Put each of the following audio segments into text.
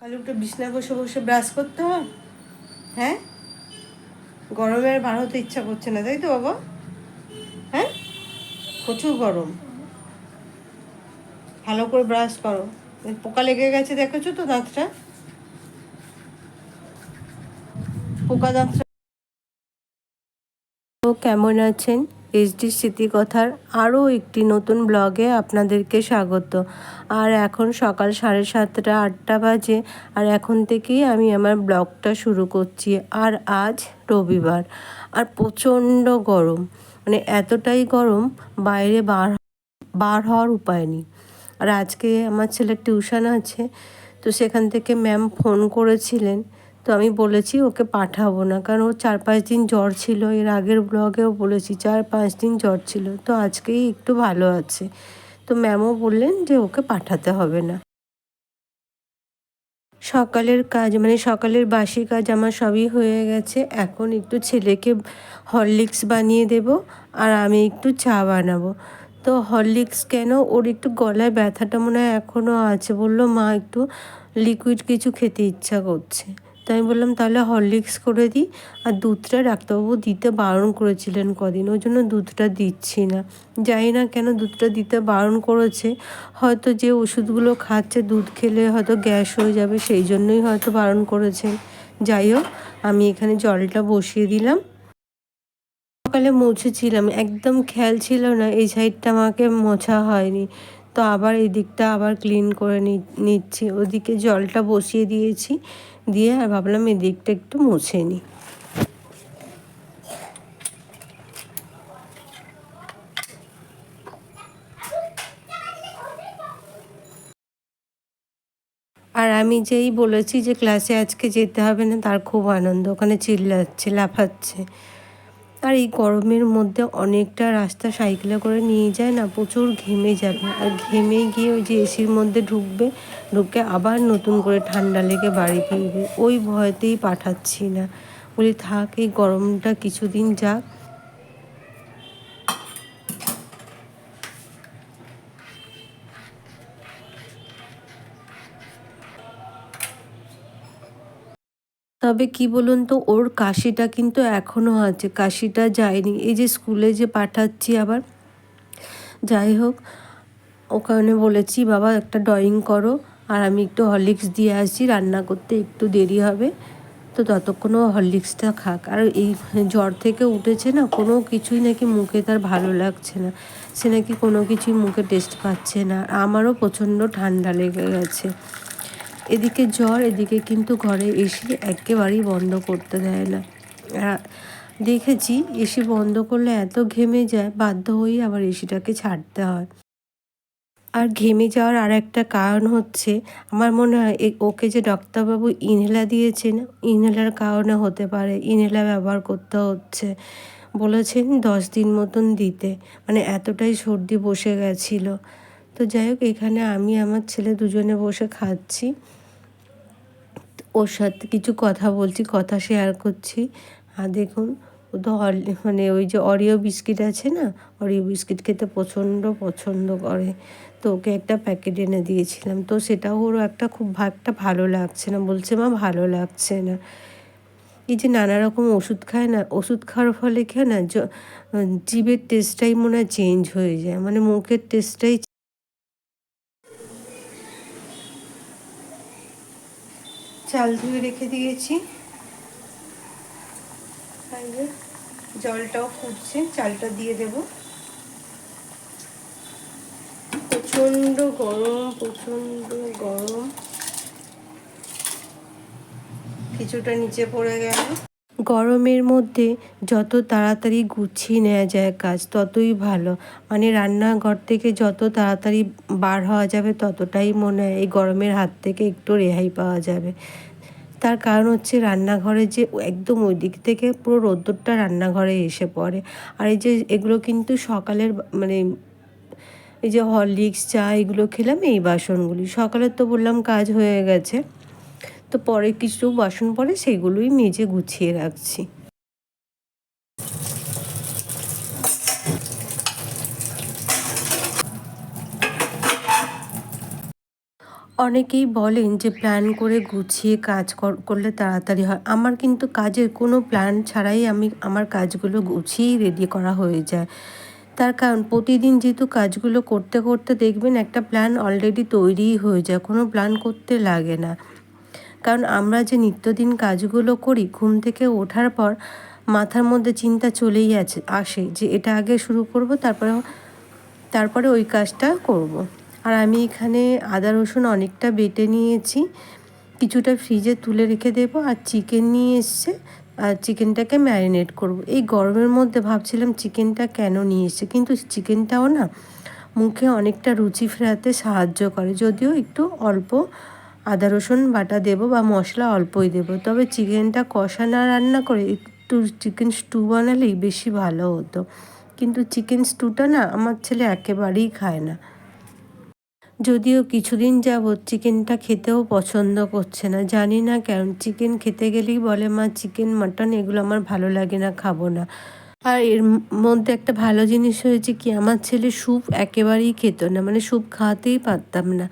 সকালে উঠে বিছনায় বসে বসে ব্রাশ করতে হয়? হ্যাঁ? গরমে আর বার হতে ইচ্ছা করছে না, তাই তো বাবা? হ্যাঁ? প্রচুর গরম। ভালো করে ব্রাশ করো। পোকা লেগে গেছে দেখেছ তো দাঁতটা? পোকা দাঁতটা কেমন আছেন? এইচডি স্মৃতিকথার আরও একটি নতুন ব্লগে আপনাদেরকে স্বাগত। আর এখন সকাল সাড়ে সাতটা, আটটা বাজে, আর এখন থেকেই আমি আমার ব্লগটা শুরু করছি। আর আজ রবিবার, আর প্রচণ্ড গরম। মানে এতটাই গরম, বাইরে বার বার হওয়ার উপায় নেই। আর আজকে আমার ছেলের টিউশন আছে, তো সেখান থেকে ম্যাম ফোন করেছিলেন। তো আমি বলেছি ওকে পাঠাবো না, কারণ ও চার পাঁচ দিন জ্বর ছিল। এর আগের ব্লগেও বলেছি চার পাঁচ দিন জ্বর ছিল, তো আজকেই একটু ভালো আছে। তো ম্যামও বললেন যে ওকে পাঠাতে হবে না। সকালের কাজ মানে সকালের বাসি কাজ আমার সবই হয়ে গেছে। এখন একটু ছেলেকে হরলিক্স বানিয়ে দেব আর আমি একটু চা বানাবো। তো হরলিক্স কেন? ওর একটু গলায় ব্যথাটা মনে হয় এখনও আছে। বলল, মা, একটু লিকুইড কিছু খেতে ইচ্ছা করছে। তো আমি বললাম, তাহলে হরলিক্স করে দিই। আর দুধটা ডাক্তারবাবু দিতে বারণ করেছিলেন কদিন, ওই জন্য দুধটা দিচ্ছি না। জানি না কেন দুধটা দিতে বারণ করেছে। হয়তো যে ওষুধগুলো খাচ্ছে, দুধ খেলে হয়তো গ্যাস হয়ে যাবে, সেই জন্যই হয়তো বারণ করেছেন। যাই হোক, আমি এখানে জলটা বসিয়ে দিলাম। সকালে মুছেছিলাম, একদম খেয়াল ছিল না, এই সাইডটা আমাকে মোছা হয়নি। তো আবার এই দিকটা আবার ক্লিন করে নিচ্ছি, ওদিকে জলটা বসিয়ে দিয়েছি। দিয়ে আর ভাবলাম এই দিকটা একটু মুছে নিই আর আমি যেই বলেছি যে ক্লাসে আজকে যেতে হবে না, তার খুব আনন্দ, ওখানে চিল্লাচ্ছে, লাফাচ্ছে। আর এই গরমের মধ্যে অনেকটা রাস্তা সাইকেলে করে নিয়ে যায় না, প্রচুর ঘেমে যাবে। আর ঘেমে গিয়ে ওই যে এসির মধ্যে ঢুকবে, ঢুকে আবার নতুন করে ঠান্ডা লেগে বাড়ি ফিরবে। ওই ভয়তেই পাঠাচ্ছি না। বলি থাক, এই গরমটা কিছুদিন যাক। তবে কি বলুন তো? ওর কাশিটা কিন্তু এখনও আছে, কাশিটা যায়নি। এই যে স্কুলে যে পাঠাচ্ছি আবার, যাই হোক, ওখানে বলেছি, বাবা, একটা ড্রয়িং করো, আর আমি একটু হরলিক্স দিয়ে আসছি রান্না করতে একটু দেরি হবে। তো ততক্ষণও হরলিক্সটা খাক। আর এই জ্বর থেকে উঠেছে না, কোনো কিছুই নাকি মুখে তার ভালো লাগছে না। সে নাকি কোনো কিছুই মুখে টেস্ট পাচ্ছে না। আমারও প্রচণ্ড ঠান্ডা লেগে গেছে। এদিকে জ্বর, এদিকে কিন্তু ঘরে এসি একেবারেই বন্ধ করতে দেয় না। দেখেছি, এসি বন্ধ করলে এত ঘেমে যায়, বাধ্য হয়ে আবার এসিটাকে ছাড়তে হয়। আর ঘেমে যাওয়ার আর একটা কারণ হচ্ছে, আমার মনে হয় ওকে যে ডাক্তারবাবু ইনহেলার দিয়েছেন, ইনহেলার কারণে হতে পারে, ইনহেলার ব্যবহার করতে হচ্ছে। বলেছেন দশ দিন মতন দিতে মানে এতটাই সর্দি বসে গেছিল। তো যাই হোক, এখানে আমি, আমার ছেলে দুজনে বসে খাচ্ছি। ওর সাথে কিছু কথা বলছি, কথা শেয়ার করছি। আর দেখুন, ও তো মানে ওই যে অরিও বিস্কিট আছে না অরিও বিস্কিট খেতে প্রচণ্ড পছন্দ করে। তো ওকে একটা প্যাকেট এনে দিয়েছিলাম। তো সেটাও ওর একটা খুব একটা ভালো লাগছে না। বলছে, মা, ভালো লাগছে না। এই যে নানা রকম ওষুধ খায় না, ওষুধ খাওয়ার ফলে খেয়ে না জিভের টেস্টটাই মনে হয় চেঞ্জ হয়ে যায়। মানে মুখের টেস্টটাই চাল ধুয়ে রেখে দিয়েছি। জলটাও ফুটছে, চালটা দিয়ে দেব। প্রচণ্ড গরম প্রচণ্ড গরম। কিছুটা নিচে পড়ে গেল। গরমের মধ্যে যত তাড়াতাড়ি গুছিয়ে নেওয়া যায় কাজ, ততই ভালো। মানে রান্নাঘর থেকে যত তাড়াতাড়ি বার হওয়া যাবে, ততটাই মনে হয় এই গরমের হাত থেকে একটু রেহাই পাওয়া যাবে। তার কারণ হচ্ছে রান্নাঘরে যে একদম ওই দিক থেকে পুরো রোদ্দুরটা রান্নাঘরে এসে পড়ে। আর এই যে এগুলো কিন্তু সকালের মানে এই যে হরলিক্স, চা এগুলো খেলাম, এই বাসনগুলি। সকালের তো বললাম কাজ হয়ে গেছে। তো পরে কিছু বাসন পরে সেগুলোই মেজে গুছিয়ে রাখছি। অনেকেই বলেন যে প্ল্যান করে গুছিয়ে কাজ কর- করলে তাড়াতাড়ি হয়। আমার কিন্তু কাজের কোনো প্ল্যান ছাড়াই আমি আমার কাজগুলো গুছিয়েই রেডি করা হয়ে যায়। তার কারণ প্রতিদিন যেহেতু কাজগুলো করতে করতে দেখবেন একটা প্ল্যান অলরেডি তৈরিই হয়ে যায়, কোনো প্ল্যান করতে লাগে না। কারণ আমরা যে নিত্যদিন কাজগুলো করি, ঘুম থেকে ওঠার পর মাথার মধ্যে চিন্তা চলেই আছে, আসে যে এটা আগে শুরু করব, তারপরে তারপরে ওই কাজটা করব। আর আমি এখানে আদা রসুন অনেকটা বেটে নিয়েছি। কিছুটা ফ্রিজে তুলে রেখে দেবো আর চিকেন নিয়ে এসছে। আর চিকেনটাকে ম্যারিনেট করব। এই গরমের মধ্যে ভাবছিলাম চিকেনটা কেন নিয়ে এসছে? কিন্তু চিকেনটাও না, মুখে অনেকটা রুচি ফেরাতে সাহায্য করে। যদিও একটু অল্প আদা রসুন বাটা দেবো বা মশলা অল্পই দেবো। তবে চিকেনটা কষা না রান্না করে একটু চিকেন স্টু বানালেই বেশি ভালো হতো। কিন্তু চিকেন স্টুটা না, আমার ছেলে একেবারেই খায় না। যদিও কিছুদিন যাবৎ চিকেনটা খেতেও পছন্দ করছে না, জানি না কেন। চিকেন খেতে গেলেই বলে, মা, চিকেন, মাটন, এগুলো আমার ভালো লাগে না, খাব না। আর এর মধ্যে একটা ভালো জিনিস হয়েছে কি, আমার ছেলে স্যুপ একেবারেই খেত না মানে স্যুপ খাওয়াতেই পারতাম না।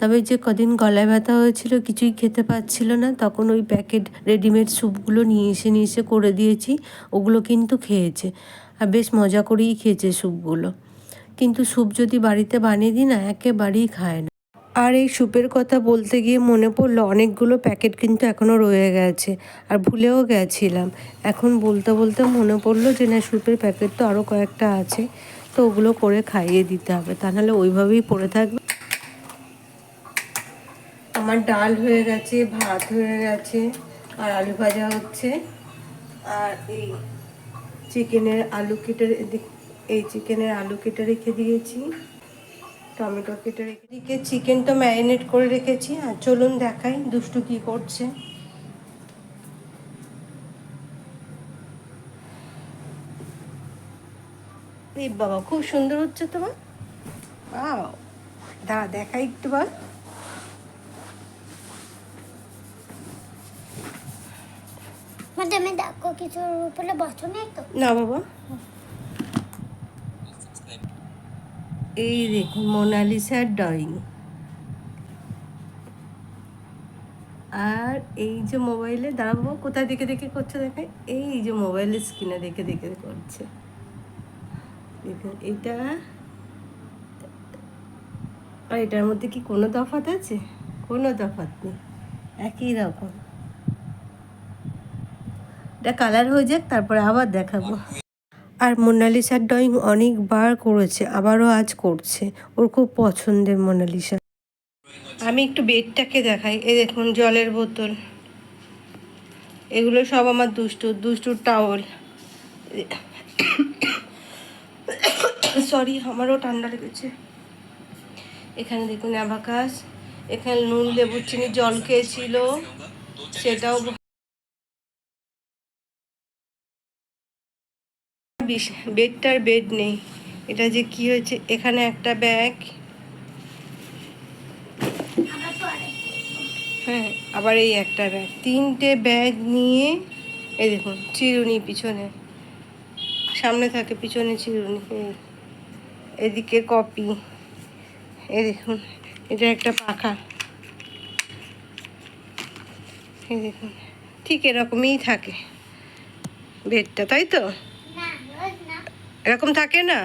তবে যে কদিন গলায় ব্যথা হয়েছিল, কিছুই খেতে পাচ্ছিল না, তখন ওই প্যাকেট রেডিমেড স্যুপগুলো নিয়ে এসে নিয়ে এসে করে দিয়েছি, ওগুলো কিন্তু খেয়েছে। আর বেশ মজা করেই খেয়েছে স্যুপগুলো। কিন্তু স্যুপ যদি বাড়িতে বানিয়ে দিই না, একেবারেই খায় না। আর এই স্যুপের কথা বলতে গিয়ে মনে পড়ল অনেকগুলো প্যাকেট কিন্তু এখনও রয়ে গেছে, আর ভুলেও গেছিলাম। এখন বলতে বলতে মনে পড়ল যে না, স্যুপের প্যাকেট তো আরও কয়েকটা আছে, তো ওগুলো করে খাইয়ে দিতে হবে, তা নাহলে ওইভাবেই পড়ে থাকবে। আমার ডাল হয়ে গেছে, ভাত হয়ে গেছে, আর আলু ভাজা হচ্ছে, আর এই চিকেনের আলু কেটে এই চিকেনের আলু কেটে রেখে দিয়েছি টমেটো কেটে রেখে দিকে চিকেনটা ম্যারিনেট করে রেখেছি। আর চলুন দেখাই দুষ্টু কি করছে। বাবা খুব সুন্দর হচ্ছে তোমার বাও দাঁড়া দেখাই একটু বল। মানে দেখো কিছুর উপরে বসো নেই তো? না বাবা। এই দেখুন, মোনালিসার ড্রয়িং। আর এই যে মোবাইলে, দাঁড়াবো, কোথায় দেখে দেখে করছে দেখে? এই যে মোবাইলের স্ক্রিনে দেখে দেখে করছে। দেখুন, এটা আর এটার মধ্যে কি কোনো তফাৎ আছে? কোনো তফাৎ নেই। একই রকম। এটা কালার হয়ে যাক, তারপরে আবার দেখাবো। আর মোনালিসার ড্রয়িং অনেকবার করেছে, আবারও আজ করছে। ওর খুব পছন্দের মোনালিসা। আমি একটু বেডটাকে দেখাই। এই দেখুন, জলের বোতল। এগুলো সব আমার দুষ্টুর দুষ্টুর টাওয়াল। সরি, আমারও ঠান্ডা লেগেছে। এখানে দেখুন অ্যাবাকাস এখানে নুন, লেবুর চিনি, জল খেয়েছিল। সেটাও বিশ- বেডটার বেড নেই। এটা যে কি হয়েছে? এখানে একটা ব্যাগ। হ্যাঁ আবার এই একটা ব্যাগ। তিনটে ব্যাগ নিয়ে, এই দেখুন, চিরুনি পিছনে। সামনে থাকে পিছনে চিরুনি। এদিকে কপি। এই দেখুন, এটা একটা পাখা। এই দেখুন, ঠিক এরকমই থাকে। বেডটা, তাই তো? এরকম থাকে না?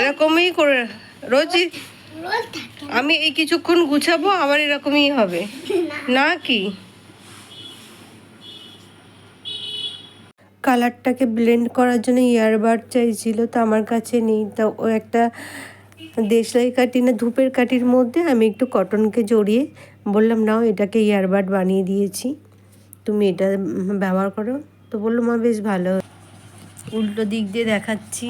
এরকমই করে, রোজই রোজ আমি এই কিছুক্ষণ গুছাবো, আবার এরকমই হবে। না কি? কালারটাকে ব্লেন্ড করার জন্য ইয়ারবাড চাইছিল, তো আমার কাছে নেই। তা ও একটা দেশলাই কাটি না, ধূপের কাঠির মধ্যে আমি একটু কটনকে জড়িয়ে বললাম, নাও, এটাকে ইয়ারবাড বানিয়ে দিয়েছি। তুমি এটা ব্যবহার করো। তো বলল, মা, বেশ ভালো উল্টো দিক দিয়ে দেখাচ্ছি।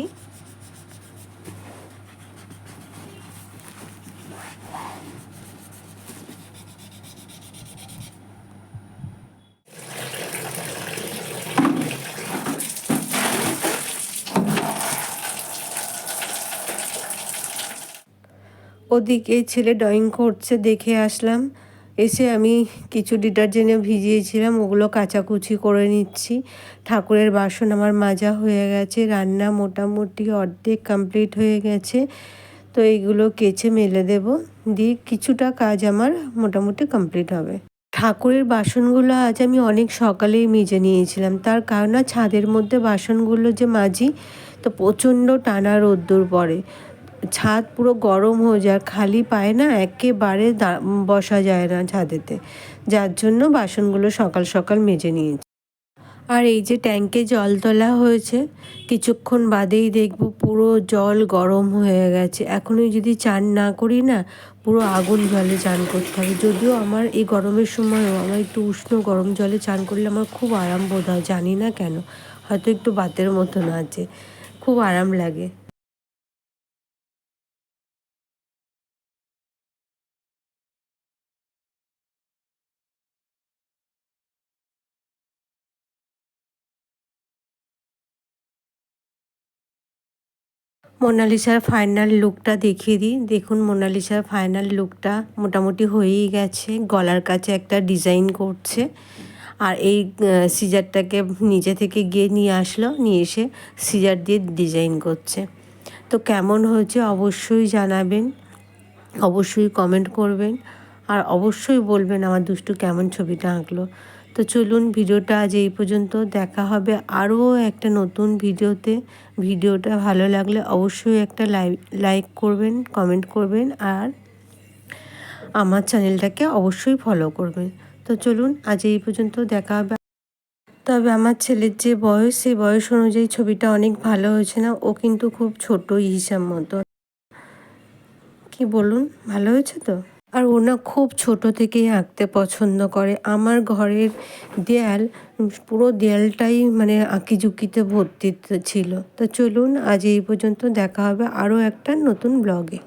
ওদিকে ছেলে ড্রয়িং করছে দেখে আসলাম। এসে আমি কিছু ডিটারজেন্টে ভিজিয়েছিলাম, ওগুলো কাচাকুচি করে নিচ্ছি। ঠাকুরের বাসন আমার মাজা হয়ে গেছে, রান্না মোটামুটি অর্ধেক কমপ্লিট হয়ে গেছে। তো এইগুলো কেচে মেলে দেব, দিয়ে কিছুটা কাজ আমার মোটামুটি কমপ্লিট হবে। ঠাকুরের বাসনগুলো আজ আমি অনেক সকালেই মেজে নিয়েছিলাম। তার কারণ ছাদের মধ্যে বাসনগুলো যে মাজি, তো প্রচণ্ড টানা রোদ্দুর পড়ে। ছাদ পুরো গরম হয়ে যায় খালি পায়ে না একেবারে বসা যায় না ছাদেতে। যার জন্য বাসনগুলো সকাল সকাল মেজে নিয়েছি। আর এই যে ট্যাঙ্কে জল তোলা হয়েছে, কিছুক্ষণ বাদেই দেখব পুরো জল গরম হয়ে গেছে। এখনই যদি চান না করি না, পুরো আগুন জলে চান করতে হবে। যদিও আমার এই গরমের সময়ও আমার একটু উষ্ণ গরম জলে চান করলে আমার খুব আরাম বোধ হয়, জানি না কেন। হয়তো একটু বাতের মতন আছে। খুব আরাম লাগে। মোনালিসার ফাইনাল লুকটা দেখিয়ে দিই। দেখুন, মোনালিসার ফাইনাল লুকটা মোটামুটি হয়েই গেছে। গলার কাছে একটা ডিজাইন করছে। আর এই সিজারটাকে নিজে থেকে গিয়ে নিয়ে আসলো। নিয়ে এসে সিজার দিয়ে ডিজাইন করছে। তো কেমন হয়েছে অবশ্যই জানাবেন। অবশ্যই কমেন্ট করবেন। আর অবশ্যই বলবেন আমার দুষ্টু কেমন ছবিটা আঁকলো। তো চলুন ভিডিওটা আজ এই পর্যন্ত। দেখা হবে আরও একটা নতুন ভিডিওতে। ভিডিওটা ভালো লাগলে অবশ্যই একটা লাইক করবেন কমেন্ট করবেন আর আমার চ্যানেলটাকে অবশ্যই ফলো করবেন। তো চলুন আজ এই পর্যন্ত দেখা হবে। তবে আমার ছেলের যে বয়স, সেই বয়স অনুযায়ী ছবিটা অনেক ভালো হয়েছে না? ও কিন্তু খুব ছোটই হিসাব মতো। কি বলুন, ভালো হয়েছে তো? আর ওনা খুব ছোট থেকেই আঁকতে পছন্দ করে। আমার ঘরের দেয়াল পুরো দেয়ালটাই মানে আঁকিঝুঁকিতে ভর্তি ছিল। তো চলুন আজ এই পর্যন্ত দেখা হবে আরও একটা নতুন ব্লগে